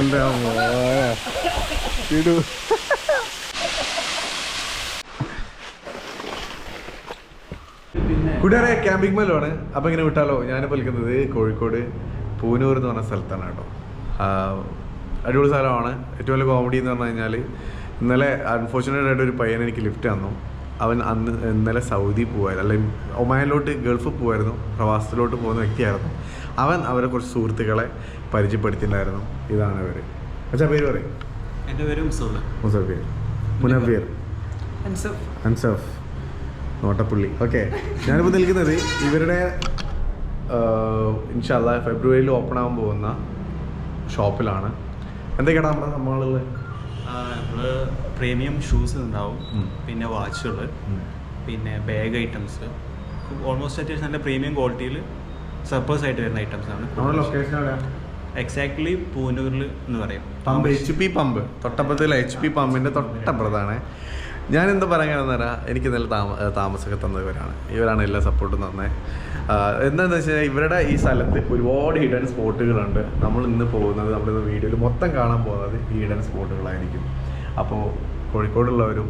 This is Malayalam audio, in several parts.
എന്താ ഇടൂ. കൂട്ടുകാരെ ക്യാമ്പിംഗ് മേലാണ്. അപ്പം ഇങ്ങനെ വിട്ടാലോ? ഞാനിപ്പോൾ നിൽക്കുന്നത് കോഴിക്കോട് പൂനൂർ എന്ന് പറഞ്ഞ സ്ഥലത്താണ് കേട്ടോ. അടിപൊളി സ്ഥലമാണ്. ഏറ്റവും വലിയ കോമഡി എന്ന് പറഞ്ഞു കഴിഞ്ഞാൽ ഇന്നലെ അൺഫോർച്ചുനേറ്റ് ആയിട്ട് ഒരു പയ്യൻ എനിക്ക് ലിഫ്റ്റ് തന്നു. അവൻ അന്ന് ഇന്നലെ സൗദി പോവായിരുന്നു. അല്ലെങ്കിൽ ഒമാനിലോട്ട് ഗൾഫ് പോവായിരുന്നു. പ്രവാസത്തിലോട്ട് പോകുന്ന വ്യക്തിയായിരുന്നു. അവൻ അവരെ കുറച്ച് സുഹൃത്തുക്കളെ പരിചയപ്പെടുത്തിയിട്ടുണ്ടായിരുന്നു ഇതാണ് അവർ അച്ഛാ പേര് പറയും. എന്റെ പേര് മുസഫീർ. മുനഫീർ അൻസഫ്. നോട്ടപ്പുള്ളി. ഓക്കെ. ഞാനിപ്പോൾ നിൽക്കുന്നത് ഇവരുടെ ഇൻഷല്ല ഫെബ്രുവരിയിൽ ഓപ്പൺ ആകാൻ പോകുന്ന ഷോപ്പിലാണ്. എന്തൊക്കെയാണ് നമ്മുടെ സംഭവങ്ങളുള്ളത്? നമ്മൾ പ്രീമിയം ഷൂസ് ഉണ്ടാവും. പിന്നെ വാച്ചുകൾ പിന്നെ ബാഗ് ഐറ്റംസ്. ഓൾമോസ്റ്റ് അത്യാവശ്യം നല്ല പ്രീമിയം ക്വാളിറ്റിയിൽ സർപ്പേഴ്സ് ആയിട്ട് വരുന്ന ഐറ്റംസ് നമ്മുടെ ആണ് എക്സാക്ട്ലി പൂനൂരിൽ എന്ന് പറയും. Pump H P pump. തൊട്ടപ്പുറത്തുള്ള H P പമ്പിന്റെ തൊട്ടപ്പുറത്താണ്. ഞാൻ എന്താ പറയാനെന്ന് പറയാ എനിക്ക് നല്ല താമ താമസമൊക്കെ തന്നവരാണ് ഇവരാണ്. എല്ലാ സപ്പോർട്ടും തന്നെ. എന്താണെന്ന് വെച്ച് കഴിഞ്ഞാൽ ഇവരുടെ ഈ സ്ഥലത്ത് ഒരുപാട് ഹിഡൻ സ്പോട്ടുകളുണ്ട് നമ്മൾ ഇന്ന് പോകുന്നത് നമ്മളിന്ന് വീഡിയോയിൽ മൊത്തം കാണാൻ പോകുന്നത് ഈ ഹിഡൻ സ്പോട്ടുകളായിരിക്കും അപ്പോൾ കോഴിക്കോടുള്ളവരും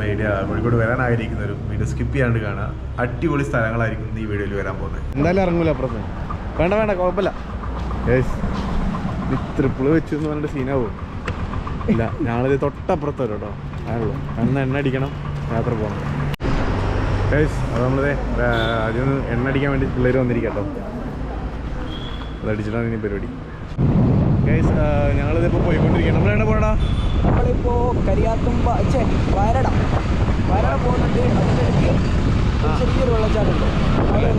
മീഡിയ കോഴിക്കോട് വരാൻ ആഗ്രഹിക്കുന്നവരും വീഡിയോ സ്കിപ്പ് ചെയ്യാണ്ട് കാണുക. അടിപൊളി സ്ഥലങ്ങളായിരിക്കും ഈ വീഡിയോയിൽ വരാൻ പോകുന്നത്. എന്തായാലും ഇറങ്ങൂല അപ്പുറത്ത്. വേണ്ട വേണ്ട കുഴപ്പമില്ല. ട്രിപ്പിൾ വെച്ചു എന്ന് പറഞ്ഞിട്ട് സീനാവും ഇല്ല ഞങ്ങളിത് തൊട്ടപ്പുറത്ത് വരും കേട്ടോ. അതുള്ളൂ അന്ന് എണ്ണ അടിക്കണം യാത്ര പോകണം ഗൈസ് അത് നമ്മളിതേ അതിന് എണ്ണ അടിക്കാൻ വേണ്ടി പിള്ളേർ വന്നിരിക്കാം കേട്ടോ. അതടിച്ചിട്ടാണ് ഇനി പരിപാടി. ഗൈസ് പോയിക്കൊണ്ടിരിക്കണം പോയിക്കൊണ്ടിരിക്കുകയാണ്. നമ്മളെവിടെ പോകണടാ നമ്മളിപ്പോ കരിയാത്തുമ്പ ഛേ വയരട വയരട പോകുന്നുണ്ട്. ചെറിയൊരു വെള്ളച്ചാട്ടുണ്ട് അവിടെ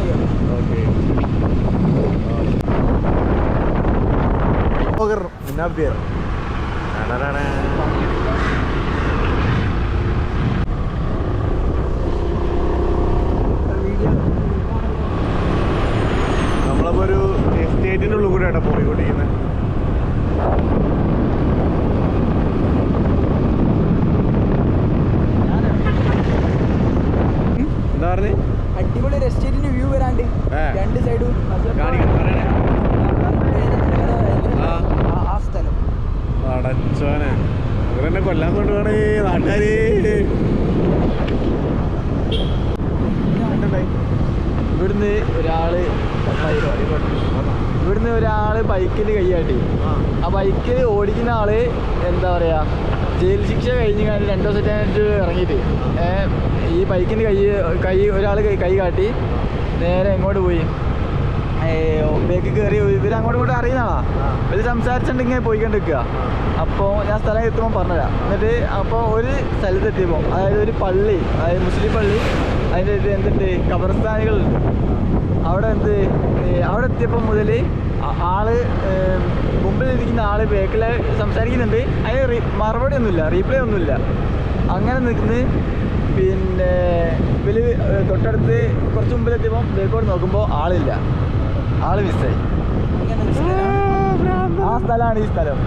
ഒന്ന് പിന്നെ എന്നാ പേര്? നമ്മളപ്പോ ഒരു എസ്റ്റേറ്റിന്റെ ഉള്ളിൽ കൂടെ ആട്ടോ പോയിക്കൊണ്ടിരിക്കുന്നത് എന്താ പറഞ്ഞേ? അടിപൊളി ഒരു എസ്റ്റേറ്റിന്റെ വ്യൂ വരാണ്ട്. രണ്ട് സൈഡും കാണിക്കണം ആ. സ്ഥലം. അടച്ചോനെ അവരെന്നെ കൊല്ലാൻ കൊണ്ടുപോണേ നാട്ടുകാരി. ഇവിടുന്ന് ഒരാൾ ഇവിടുന്ന് ഒരാൾ ബൈക്കിൽ കൈയാട്ടി ആ. ബൈക്കിൽ ഓടിക്കുന്ന ആൾ എന്താ പറയാ ജയിൽ ശിക്ഷ കഴിഞ്ഞ് കഴിഞ്ഞ് രണ്ടു ദിവസമായിട്ട് ഇറങ്ങിയിട്ട്. ഏഹ് ഈ ബൈക്കിന് കൈ കൈ ഒരാൾ കൈ കാട്ടി നേരെ എങ്ങോട്ട് പോയി? ബേക്ക് കയറി ഇവർ അങ്ങോട്ടും ഇങ്ങോട്ടും അറിയുന്നതാ ഇവർ ഇവർ സംസാരിച്ചിട്ട് ഇങ്ങനെ പോയിക്കൊണ്ടിരിക്കുക. അപ്പോൾ ഞാൻ സ്ഥലം എത്തുമ്പോൾ പറഞ്ഞുതരാം. എന്നിട്ട് അപ്പോൾ ഒരു സ്ഥലത്ത് എത്തിയപ്പോൾ അതായത് ഒരു പള്ളി അതായത് മുസ്ലിം പള്ളി അതിന്റെ ഇത് എന്തുണ്ട്? കബർസ്ഥാനികൾ അവിടെ എന്ത്? അവിടെ എത്തിയപ്പോൾ മുതൽ ആൾ മുമ്പിൽ ഇരിക്കുന്ന ആൾ ബേക്കിൽ സംസാരിക്കുന്നുണ്ട്. അതിന് റീ മറുപടി ഒന്നുമില്ല റീപ്ലൈ ഒന്നുമില്ല. അങ്ങനെ നിൽക്കുന്നത് പിന്നെ ഇവർ തൊട്ടടുത്ത് കുറച്ച് മുമ്പിൽ എത്തിയപ്പോൾ ബേക്കോട് നോക്കുമ്പോൾ ആളില്ല. ആൾ മിസ്സായി ആ സ്ഥലമാണ് ഈ സ്ഥലം.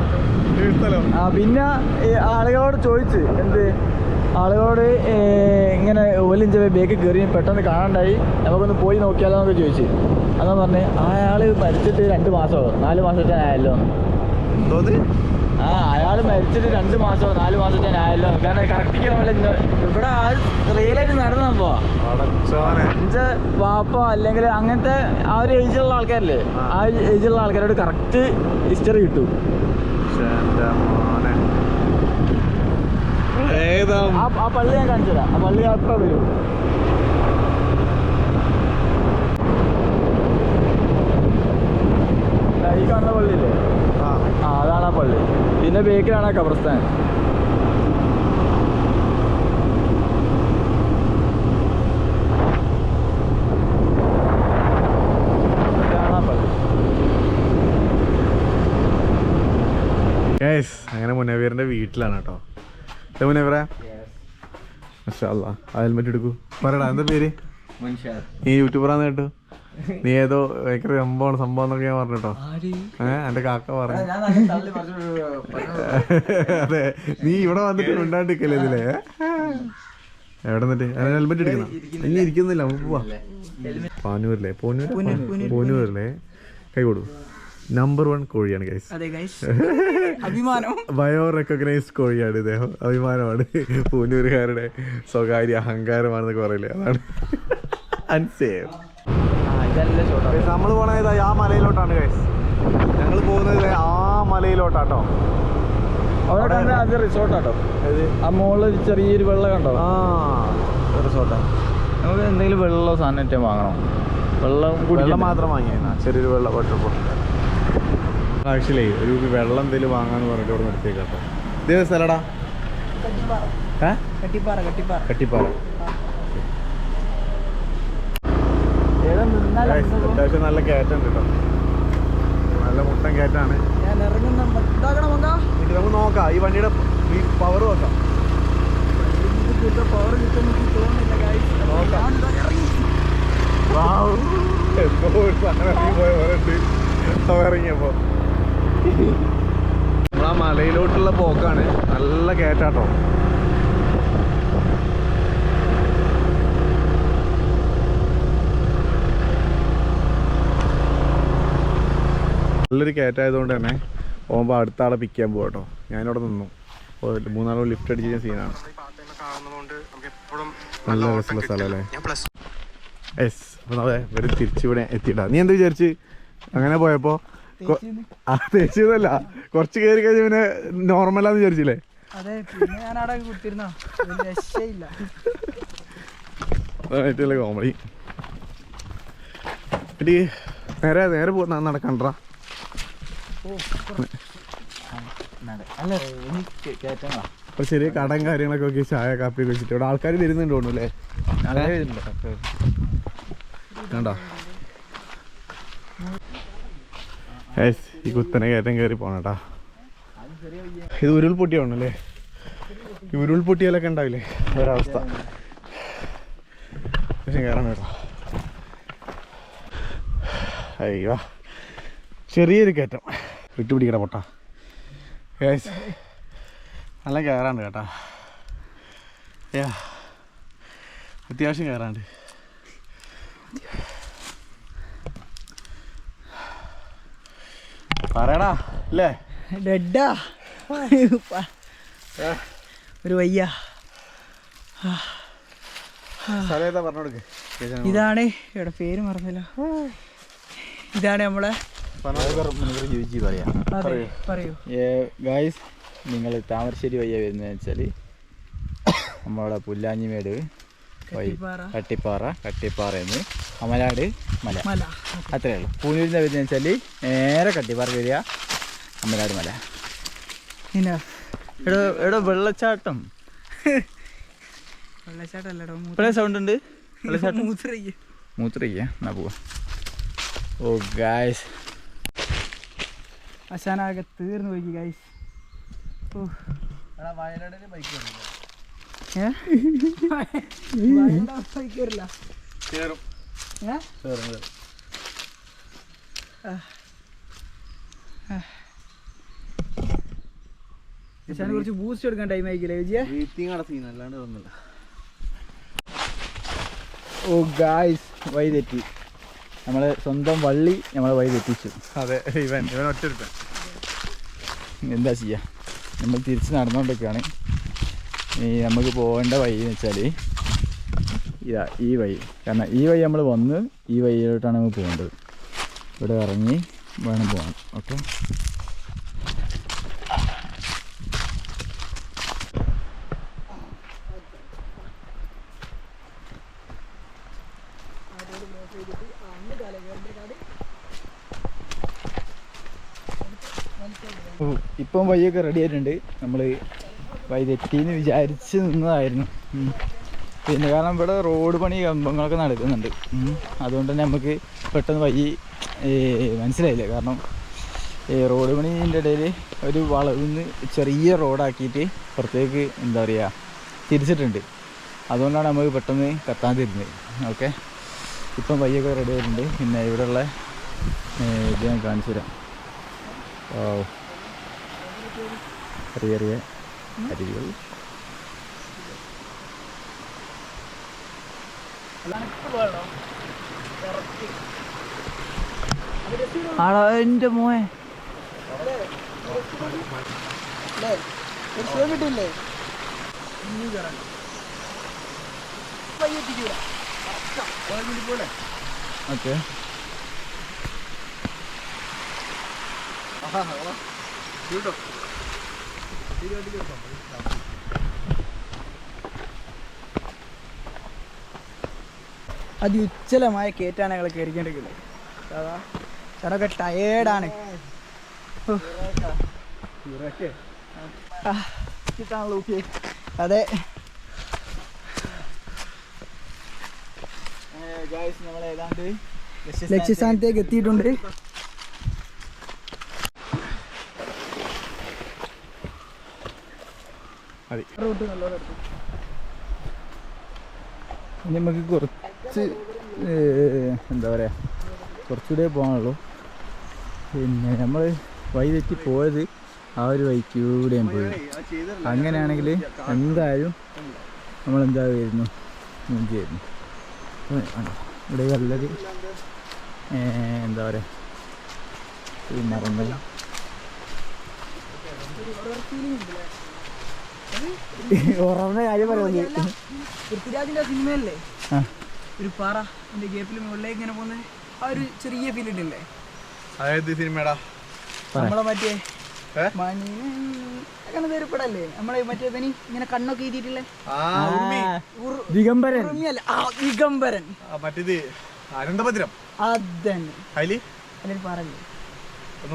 ആ പിന്നെ ആളുകളോട് ചോദിച്ച് എന്ത്? ആളുകളോട് ഇങ്ങനെ ഓലിഞ്ച ബേക്ക് കയറി പെട്ടെന്ന് കാണണ്ടായി നമുക്കൊന്ന് പോയി നോക്കിയാലോ എന്നൊക്കെ ചോദിച്ചു. അതാ പറഞ്ഞ് അയാൾ മരിച്ചിട്ട് രണ്ട് മാസമോ നാല് മാസത്തെ ആയല്ലോ. ആ അയാൾ മരിച്ചിട്ട് രണ്ട് മാസമോ നാല് മാസത്തെ ആയല്ലോ. കാരണം കറക്റ്റിക്ക് നമ്മളെ ഇവിടെ ആ റിയലായിട്ട് നടന്ന സംഭവം. വാപ്പ അല്ലെങ്കിൽ അങ്ങനത്തെ ആ ഒരു ഏജിലുള്ള ആൾക്കാരില്ലേ? ആ. ഏജിലുള്ള ആൾക്കാരോട് കറക്റ്റ് ഹിസ്റ്ററി കിട്ടും. ആ പള്ളി ഞാൻ കാണിച്ചു തരാം. ആ പള്ളി അത്ര വരും. ഈ കാണുന്ന പള്ളിയില്ലേ? ആ അതാണ് ആ പള്ളി. പിന്നെ ബേക്കിലാണ് ആ ഖബർസ്ഥാൻ അങ്ങനെ മുനവീറിന്റെ വീട്ടിലാണ് കേട്ടോ. ഇത് മുനവീറ. മഷാല്ല ആ ഹെൽമെറ്റ് എടുക്കൂ. പറയടാ എന്താ പേര്? നീ യൂട്യൂബറാന്ന് കേട്ടു. നീ ഏതോ ഭയങ്കര സംഭവമാണ് സംഭവം എന്നൊക്കെ ഞാൻ പറഞ്ഞു കേട്ടോ ഏഹ് എന്റെ കാക്ക പറഞ്ഞു. അതെ നീ ഇവിടെ വന്നിട്ട് ഉണ്ടാണ്ടിരിക്കല്ലേ ഇതിലേ? എവിടെ നിന്നിട്ട്? ഹെൽമെറ്റ് എടുക്കണം ഇനി ഇരിക്കുന്നില്ല നമുക്ക് പോവാ. പാനൂരിലെ പോന്നൂര് പോന്നൂരിലെ കൈ കൊടുക്കും നമ്പർ വൺ കോഴിയാണ് ഗൈസ് അഭിമാനം. ബയോ റെക്കഗ്നൈസ് കോഴിയാണ് ഇദ്ദേഹം. അഭിമാനമാണ്. പൂനൂരുകാരുടെ സ്വകാര്യ അഹങ്കാരമാണെന്നൊക്കെ പറയില്ലേ? അതാണ്. അൻസേഫ് നമ്മൾ പോണത് ആ മലയിലോട്ടാണ് ഗൈസ് ഞങ്ങൾ പോകുന്നത് ആ മലയിലോട്ടാട്ടോ. അവിടെ അത് റിസോർട്ടാട്ടോ ആ മുകളിൽ ഒരു ചെറിയൊരു വെള്ളം കണ്ടോ? ആ. റിസോർട്ടാണ് നമുക്ക് എന്തെങ്കിലും വെള്ളമോ സാധനം വാങ്ങണം? വെള്ളം വെള്ളം മാത്രം വാങ്ങിയാ ചെറിയൊരു വെള്ളം വാട്ടർഫോൾ ആക്ച്വലി ഒരു വെള്ളം എന്തെങ്കിലും വാങ്ങാന്ന് പറഞ്ഞിട്ട് ഇവിടെ നിർത്തിയേക്കാട്ടോ ഇതേ സ്ഥലടാ കട്ടിപ്പാറ കട്ടിപ്പാറ. കട്ടിപ്പാറ ഏതാ നിന്നാൽ Guys, അത്യാവശ്യം നല്ല കയറ്റുണ്ട് കേട്ടോ നല്ല മുട്ടൻ കയറ്റാണ് ഞാൻ ഇറങ്ങുന്ന നമുക്ക് നോക്കാം. ഈ വണ്ടിയുടെ പവർ നോക്കാം. പവർ തോന്നുന്നില്ല. ഇറങ്ങി എന്തോ ഒരു സാധനം ഇറങ്ങി പോയ പോലെ ഇറങ്ങിയപ്പോ. നമ്മളാ മലയിലോട്ടുള്ള പോക്കാണ്. നല്ല കയറ്റാട്ടോ നല്ലൊരു കയറ്റായതുകൊണ്ട് തന്നെ പോകുമ്പോൾ അടുത്ത ആളെ പിക്ക് ചെയ്യാൻ പോകും കേട്ടോ ഞാനിവിടെ നിന്നു. മൂന്നാളും ലിഫ്റ്റ് അടിച്ച സീനാണ് നല്ല രസമുള്ള സ്ഥലം അല്ലേ? യെസ് അപ്പോൾ അതെ ഇവർ തിരിച്ചിവിടെ എത്തിയിട്ടാ. നീ എന്ത് വിചാരിച്ച്? അങ്ങനെ പോയപ്പോ കൊ- ആ തേച്ചതല്ല കുറച്ച് കയറി കഴിഞ്ഞ പിന്നെ നോർമലാന്ന് വിചാരിച്ചില്ലേ? കോമഡി നേരെ നേരെ പോ നടക്കണ്ടാ? അപ്പൊ ചെറിയ കടം കാര്യങ്ങളൊക്കെ നോക്കി ചായ കാപ്പി വെച്ചിട്ട്. ഇവിടെ ആൾക്കാർ വരുന്നുണ്ട് തോന്നുന്നു അല്ലേ? കണ്ടോ? ഈ കുത്തനെ കയറ്റം കയറി പോണട്ടാ ഇത് ഉരുൾപൊട്ടിയാണല്ലേ ഈ ഉരുൾപൊട്ടിയാലൊക്കെ ഉണ്ടാവില്ലേ? ഒരവസ്ഥ. പക്ഷെ കയറാൻ കേട്ടോ. അയ്യോ ചെറിയൊരു കയറ്റം. വിട്ടുപിടിക്കട പൊട്ടാ. ഏസ് നല്ല കയറാണ്ട് കേട്ടാ. യാ അത്യാവശ്യം കയറാണ്ട് പറയടാ അല്ലേ? ഡെഡാ. ഒരു വയ്യ. ഇതാണ് ഇവിടെ പേര് മറന്നില്ല. ഇതാണ് നമ്മളെ രുചി പറയാം. അതെ പറയൂ. ഗായ്സ് നിങ്ങൾ താമരശ്ശേരി വയ്യ വരുന്നതെന്ന് വെച്ചാൽ നമ്മളവിടെ പുല്ലാഞ്ഞിമേട് വഴി. കട്ടിപ്പാറ. കട്ടിപ്പാറ കട്ടിപ്പാറയെന്ന് അമലാട് മല. മല അത്രേ ഉള്ളൂ. പൂനൂരിന്റെ വരുന്നത് വെച്ചാൽ നേരെ കട്ടിപ്പാറ വരിക അമലാട് മല. എടോ എടോ വെള്ളച്ചാട്ടം. വെള്ളച്ചാട്ടല്ലടോ ഇപ്പോഴേ സൗണ്ട് ഉണ്ട്? വെള്ളച്ചാട്ടം? മൂത്രയ്യ. മൂത്രയ്ക്ക എന്നാ പോവാ. ഓ ഗായ്സ് അശാനാകെ തീർന്നു പോയി ഗൈസ് കുറച്ച് ബൂസ്റ്റ് എടുക്കാൻ ടൈം ആയിക്കില്ലേ വിജയ? അല്ലാണ്ട് ഓ ഗായ്സ് വൈ തെറ്റി നമ്മളെ സ്വന്തം വള്ളി നമ്മളെ വഴി തെറ്റിച്ചു. അതെ ഇവൻ ഇവൻ ഒറ്റൊരുത്തൻ എന്താ ചെയ്യുക നമ്മൾ തിരിച്ച് നടന്നുകൊണ്ടൊക്കെയാണ് ഈ നമുക്ക് പോകേണ്ട വഴി എന്ന് വെച്ചാൽ ഇതാ ഈ വഴി. കാരണം ഈ വഴി നമ്മൾ വന്ന് ഈ വഴിയിലോട്ടാണ് നമ്മൾ പോകേണ്ടത്. ഇവിടെ ഇറങ്ങി വേണം പോകാൻ. ഓക്കെ? ഇപ്പം വഴിയൊക്കെ റെഡി ആയിട്ടുണ്ട്. നമ്മൾ വഴി തെറ്റിന്ന് വിചാരിച്ച് നിന്നതായിരുന്നു. പിന്നെ കാരണം ഇവിടെ റോഡ് പണി കമ്പങ്ങളൊക്കെ നടക്കുന്നുണ്ട്. അതുകൊണ്ട് തന്നെ നമുക്ക് പെട്ടെന്ന് വഴി മനസ്സിലായില്ല. കാരണം റോഡ് പണീന്റെ ഇടയിൽ ഒരു വളവിന്ന് ചെറിയ റോഡാക്കിയിട്ട് പുറത്തേക്ക് എന്താ പറയുക തിരിച്ചിട്ടുണ്ട്. അതുകൊണ്ടാണ് നമുക്ക് പെട്ടെന്ന് കത്താതിരുന്നത് ഓക്കെ? ഇപ്പം വഴിയൊക്കെ റെഡി ആയിട്ടുണ്ട്. പിന്നെ ഇവിടെയുള്ള ഇത് ഞാൻ കാണിച്ചു തരാം. ഓ ചെറിയ ചെറിയ അരികൾ. ആടാ എന്റെ മോയെ അല്ലേ ഒരു സുഖം കിട്ടില്ലേ പയ്യെ എത്തിക്കൂല ഓക്കെ അതിഉജ്ജലമായ കയറ്റാണ് ഞങ്ങൾ കയറിക്കൊണ്ടിരിക്കുന്നത് അതാ ടയേർഡാണ് അതെ. ലക്ഷ്യസ്ഥാനത്തേക്ക് എത്തിയിട്ടുണ്ട്. മതി നമുക്ക് കുറച്ച് എന്താ പറയുക കുറച്ചുകൂടെ പോകാനുള്ളൂ പിന്നെ നമ്മൾ വഴി തെറ്റി പോയത് ആ ഒരു വഴിക്കൂടെയും പോയി അങ്ങനെയാണെങ്കിൽ എന്തായാലും നമ്മൾ എന്താ വരുന്നു മുഞ്ചായിരുന്നു ഇവിടെ നല്ലത് എന്താ പറയുക പിന്നെ മരങ്ങൾ ഉറന്ന കാര്യം പറയുന്നത് പൃഥ്വിരാജിന്റെ സിനിമയല്ലേ? ഒരു പാറ എന്റെ ഗേപ്പിൽ മുകളിലേക്ക് ഇങ്ങനെ പോകുന്ന ആ ഒരു ചെറിയ ഫീൽ ഉണ്ടല്ലേ അതായത് സിനിമയടാ? നമ്മളെ മറ്റേ അങ്ങനെ നമ്മളെ മറ്റേ ഇങ്ങനെ കണ്ണൊക്കെ എഴുതിയിട്ടില്ലേ? ദിഗംബരൻ. ദിഗംബരൻ. ആ, മറ്റേത് അനന്തഭദ്രം. അതന്നെ. അതിൽ അതിലൊരു പാറല്ലേ?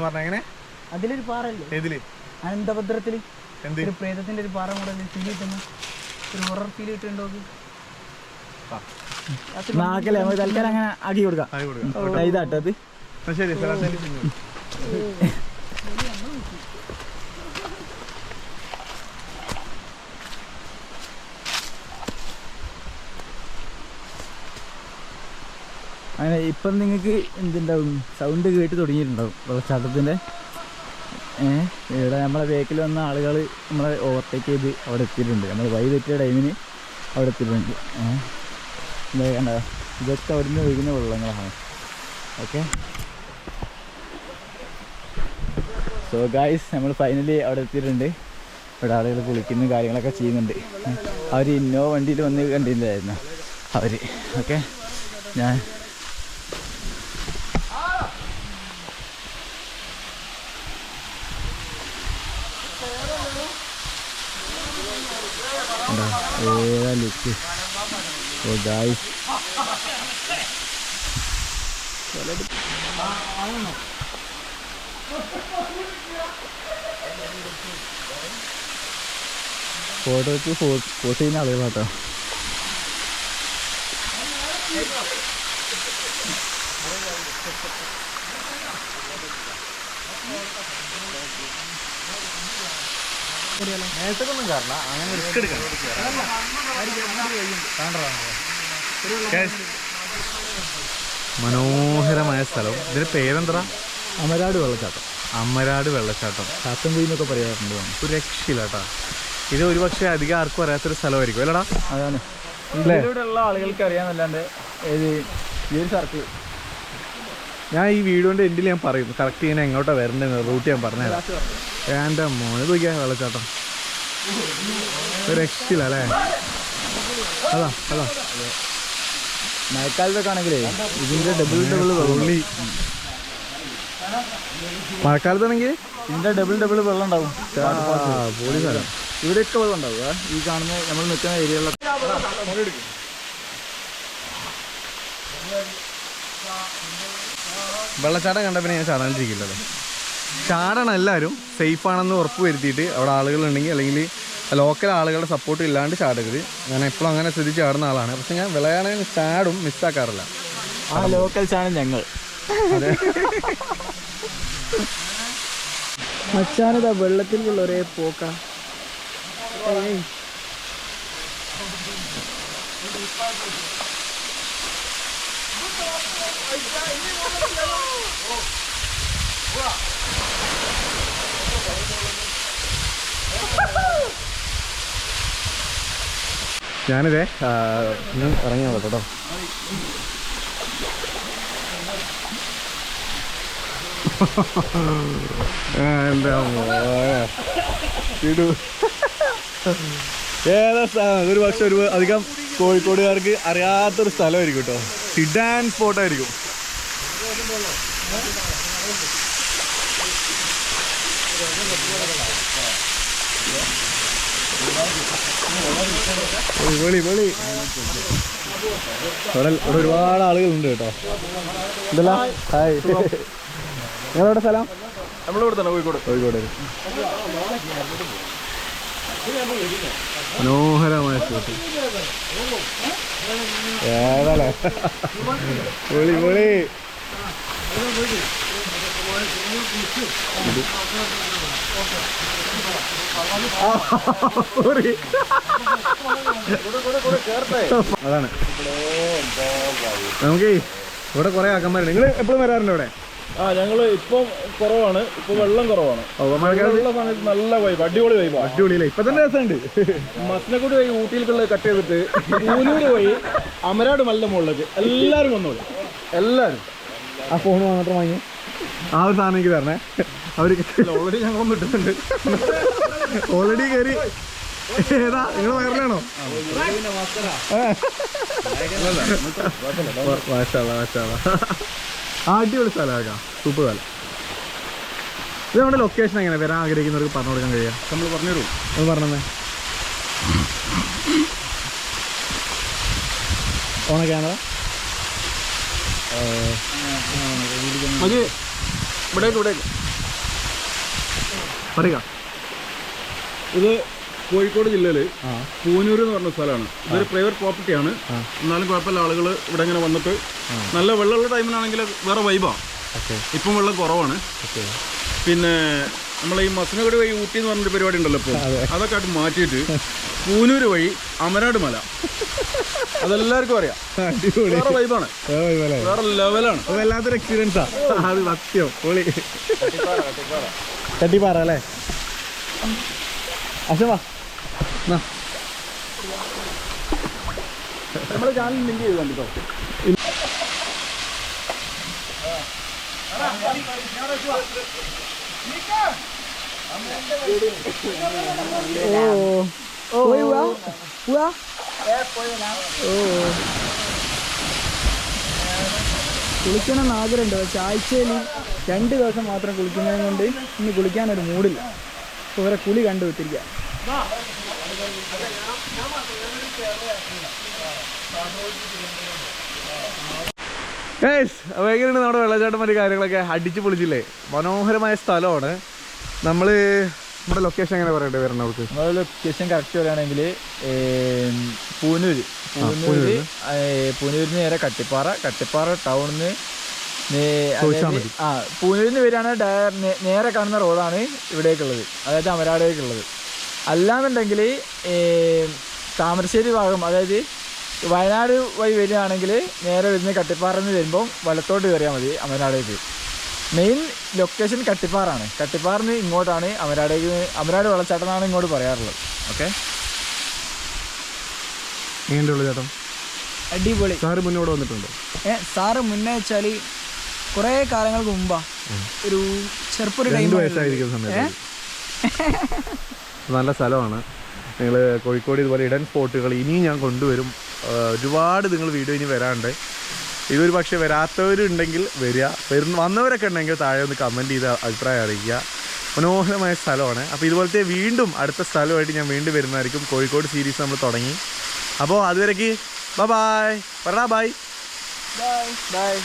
പറഞ്ഞ എങ്ങനെ? അതിലൊരു പാറല്ലേ? ഏതിൽ? അനന്തഭദ്രത്തിൽ എന്ത് ഒരു പ്രേതത്തിന്റെ ഒരു പാറ കൂടെ ഫീൽ കിട്ടുന്നു ഒരു ഹൊറർ ഫീൽ കിട്ടുന്നുണ്ടോ ആ, നാക്കല്ലേ നമുക്ക് തൽക്കാലം അങ്ങനെ ആക്കി കൊടുക്കാം. ഇതാട്ടത് ശരി. അങ്ങനെ ഇപ്പം നിങ്ങൾക്ക് എന്തുണ്ടാവും? സൗണ്ട് കേട്ട് തുടങ്ങിയിട്ടുണ്ടാവും വെള്ളച്ചാട്ടത്തിന്റെ. ഇവിടെ നമ്മളെ ബേക്കിൽ വന്ന ആളുകൾ നമ്മളെ ഓവർടേക്ക് ചെയ്ത് അവിടെ എത്തിയിട്ടുണ്ട്. നമ്മൾ വഴി തെറ്റിയ ടൈമിന് അവിടെ എത്തിയിട്ടുണ്ട്. കണ്ട? ഇതൊക്കെ അവിടുന്ന് ഒഴുകുന്ന വെള്ളങ്ങളാണ്. ഓക്കെ? സോ ഗായ്സ് നമ്മൾ ഫൈനലി അവിടെ എത്തിയിട്ടുണ്ട്. ഇവിടെ ആളുകൾ കുളിക്കുന്ന കാര്യങ്ങളൊക്കെ ചെയ്യുന്നുണ്ട്. അവർ ഇന്നോ വണ്ടിയിൽ വന്ന് കണ്ടില്ലായിരുന്നു? അവർ ഓക്കെ? ഞാൻ കണ്ടോ? ഏതാ ലുക്ക് ഓ ഗായ്സ് ഫോട്ടോക്ക് ഫോട്ടോ ചെയ്യുന്ന ആളുകളാട്ടോ കാരണം അങ്ങനെ റിസ്ക് എടുക്കണം. മനോഹരമായ സ്ഥലം. ഇതിന്റെ പേരെന്താ? അമരാട് വെള്ളച്ചാട്ടം. അമരാട് വെള്ളച്ചാട്ടം. ചാത്തൻകുഴി എന്നൊക്കെ പറയാറുണ്ട്. ഒരു രക്ഷയില്ല കേട്ടാ ഇത് ഒരുപക്ഷെ അധികം ആർക്കും അറിയാത്തൊരു സ്ഥലമായിരിക്കും. അല്ലടാ. അതാണ്. ഉള്ള ഇതിലൂടെയുള്ള ആളുകൾക്ക് അറിയാന്നല്ലാണ്ട് ഏത് ഈ ഒരു സർക്കിൾ ഞാൻ ഈ വീഡിയോന്റെ എൻഡിൽ ഞാൻ പറയും കറക്റ്റ് ഇങ്ങനെ എങ്ങോട്ടാണ് വരേണ്ടത് റൂട്ട് ഞാൻ പറഞ്ഞുതരാം. എന്റെ മോനെ നോക്കിയാ വെള്ളച്ചാട്ടം. രക്ഷയില്ല അല്ലേ? അതാ അതാ. മഴക്കാലത്തൊക്കെ ആണെങ്കിലേ ഇതിന്റെ ഡബിൾ ഡബിൾ വെള്ളി. മഴക്കാലത്താണെങ്കിൽ ഇതിന്റെ ഡബിൾ ഡബിൾ വെള്ളം ഉണ്ടാവും. പൊളി സ്ഥലം ഇവിടെയൊക്കെ വെള്ളം ഉണ്ടാവുക ഈ കാണുന്ന നമ്മൾ നിൽക്കുന്ന ഏരിയകളിലൊക്കെ വെള്ളച്ചാട്ടം കണ്ട പിന്നെ ഞാൻ ചാടാണ്ടിരിക്കില്ലല്ലോ ചാടണം എല്ലാവരും സേഫ് ആണെന്ന് ഉറപ്പ് വരുത്തിയിട്ട് അവിടെ ആളുകളുണ്ടെങ്കിൽ അല്ലെങ്കിൽ ലോക്കൽ ആളുകളുടെ സപ്പോർട്ട് ഇല്ലാണ്ട് ചാടരുത്. ഞാൻ എപ്പോഴും അങ്ങനെ ശ്രദ്ധിച്ച് ചാടുന്ന ആളാണ്. പക്ഷെ ഞാൻ വിളയാണെങ്കിൽ ചാടും മിസ്സാക്കാറില്ല ആ ലോക്കൽസ് ആണ് ഞങ്ങൾ. മച്ചാനതാ വെള്ളത്തിലുള്ള ഒരേ പോക്ക. ഞാനിതേ ഇറങ്ങിയ കേട്ടോ. ഏതാ സ്ഥലം? ഒരു പക്ഷെ ഒരു അധികം കോഴിക്കോടുകാർക്ക് അറിയാത്തൊരു സ്ഥലമായിരിക്കും കേട്ടോ. സിഡാൻ സ്പോട്ടായിരിക്കും വിളി വിളി. ഇവിടെ ഒരുപാട് ആളുകളുണ്ട് കേട്ടോ. എന്തല്ല ഹായ്. നിങ്ങളെവിടെ സ്ഥലം? നമ്മളിവിടെ തന്നെ കോഴിക്കോട്. കോഴിക്കോട്. മനോഹരമായ വിളി വിളി. അതാണ് നമുക്ക് ഇവിടെ കുറെ ആക്കന്മാരുണ്ട്. നിങ്ങൾ എപ്പോഴും വരാറുണ്ട് ഇവിടെ? ആ ഞങ്ങൾ ഇപ്പം കുറവാണ്. ഇപ്പൊ വെള്ളം കുറവാണ്. സമയത്ത് നല്ല വൈബ് അടിപൊളി വൈബ് അടിപൊളി ഇപ്പൊ തന്നെ രസമുണ്ട്. മസ്നക്കൂടി വഴി ഊട്ടിയിലേക്കുള്ള കട്ട് ചെയ്തിട്ട് കൂലൂര് വഴി അമരാട് മല്ല മുകളിലേക്ക് എല്ലാരും വന്നോളൂ. എല്ലാരും ആ ഫോൺ മാത്രം വാങ്ങി. ആ ഒരു സാധനം എനിക്ക് തരണേ. അവർ ഓൾറെഡി ഞങ്ങൾ ഇട്ടിട്ടുണ്ട്. ഓൾറെഡി കയറി ഏതാ? നിങ്ങൾ വയറിലാണോ? അടിപൊളി സ്ഥലമാക്കാം സൂപ്പർ സ്ഥലം. ഇത് നമ്മുടെ ലൊക്കേഷൻ എങ്ങനെ? വരാൻ ആഗ്രഹിക്കുന്നവർക്ക് പറഞ്ഞു കൊടുക്കാൻ കഴിയാം? നമ്മൾ പറഞ്ഞുതരും. ഒന്ന് പറഞ്ഞേ ഓണ ക്യാമറ. മതി ഇവിടേക്ക് ഇവിടേക്ക് പറയുക. ഇത് കോഴിക്കോട് ജില്ലയിൽ പൂനൂർ എന്ന് പറഞ്ഞ സ്ഥലമാണ്. ഇതൊരു പ്രൈവറ്റ് പ്രോപ്പർട്ടിയാണ് എന്നാലും കുഴപ്പമില്ല ആളുകൾ ഇവിടെ ഇങ്ങനെ വന്നിട്ട് നല്ല വെള്ളമുള്ള ടൈമിനാണെങ്കിൽ വേറെ വൈബാ ഇപ്പം വെള്ളം കുറവാണ്. പിന്നെ നമ്മളെ ഈ മസനഗുഡി വഴി ഊട്ടി എന്ന് പറഞ്ഞൊരു പരിപാടി ഉണ്ടല്ലോ ഇപ്പോൾ അതൊക്കെ ആയിട്ട് മാറ്റിയിട്ട് പൂനൂര് വഴി അമരാട് മല. അതെല്ലാവർക്കും അറിയാം. വേറെ വൈബാണ് വേറെ ലെവലാണ് വല്ലാത്തൊരു എക്സ്പീരിയൻസാ അത് സത്യം. പൊളി. തട്ടിപ്പാറ അല്ലേ? അശവാ നമ്മുടെ ചാനൽ ലിങ്ക് ചെയ്ത് കണ്ടിട്ടോ പോയി പോവാ പോവാ കുളിക്കണം കുളിക്കണമെന്ന് ആഗ്രഹമുണ്ട് പക്ഷെ ആഴ്ചയിൽ രണ്ട് ദിവസം മാത്രം കുളിക്കുന്നത് കൊണ്ട് ഇന്ന് കുളിക്കാനൊരു മൂടില്ല. അപ്പോൾ ഇവരെ കുളി കണ്ടു വിട്ടിരിക്കുക എങ്ങനെയാണ് നമ്മുടെ വെള്ളച്ചാട്ടം മറ്റു കാര്യങ്ങളൊക്കെ? അടിച്ചു പൊളിച്ചില്ലേ? മനോഹരമായ സ്ഥലമാണ്. നമ്മൾ നമ്മുടെ ലൊക്കേഷൻ എങ്ങനെ പറയേണ്ടി വരണം അവർക്ക്? നമ്മുടെ ലൊക്കേഷൻ കറക്റ്റ് പറയുകയാണെങ്കിൽ പൂനൂര്. പൂനൂര്. പൂനൂര്. പൂനൂരിന് നേരെ കട്ടിപ്പാറ. കട്ടിപ്പാറ ടൗണിൽ നിന്ന് ആ പൂനൂരിന് നേ- നേരെ കാണുന്ന റോഡാണ് ഇവിടേക്കുള്ളത്. അതായത് അമരാടേക്കുള്ളത്. അല്ലാന്നുണ്ടെങ്കിൽ താമരശ്ശേരി ഭാഗം അതായത് വയനാട് വഴി വരികയാണെങ്കിൽ നേരെ വരുന്ന കട്ടിപ്പാറന്ന് വരുമ്പോൾ വലത്തോട്ട് കയറിയാൽ മതി അമരാടേക്ക്. മെയിൻ ലൊക്കേഷൻ കട്ടിപ്പാറാണ് കട്ടിപ്പാറിന് ഇങ്ങോട്ടാണ് അമരാടേക്ക് അമരാട് വെള്ളച്ചാട്ടം എന്നാണ് ഇങ്ങോട്ട് പറയാറുള്ളത്. ഓക്കെ എങ്ങനെയുള്ള ചേട്ടൻ? അടിപൊളി. സാറ് മുന്നോട്ട് വന്നിട്ടുണ്ട്? ഏ സാറ് മുന്നേ വെച്ചാൽ കുറേ കാലങ്ങൾക്ക് മുമ്പാ ഒരു ചെറുപ്പൊരു ടൈം വയസ്സായിരിക്കുന്ന സമയത്ത്. നല്ല സ്ഥലമാണ്. നിങ്ങൾ കോഴിക്കോട് ഇതുപോലെ ഇടൻ സ്പോട്ടുകൾ ഇനിയും ഞാൻ കൊണ്ടുവരും. ഒരുപാട് നിങ്ങൾ വീഡിയോ ഇനി വരാണ്ട്. ഇതൊരു പക്ഷേ വരാത്തവരുണ്ടെങ്കിൽ വരിക. വരുന്ന വന്നവരൊക്കെ ഉണ്ടെങ്കിൽ താഴെ ഒന്ന് കമന്റ് ചെയ്ത് അഭിപ്രായം അറിയിക്കുക. മനോഹരമായ സ്ഥലമാണ്. അപ്പോൾ ഇതുപോലത്തെ വീണ്ടും അടുത്ത സ്ഥലമായിട്ട് ഞാൻ വീണ്ടും വരുന്നതായിരിക്കും. കോഴിക്കോട് സീരീസ് നമ്മൾ തുടങ്ങി. അപ്പോൾ അതുവരേക്ക് ബൈ ബായ് പറ ബായ് ബൈ ബൈ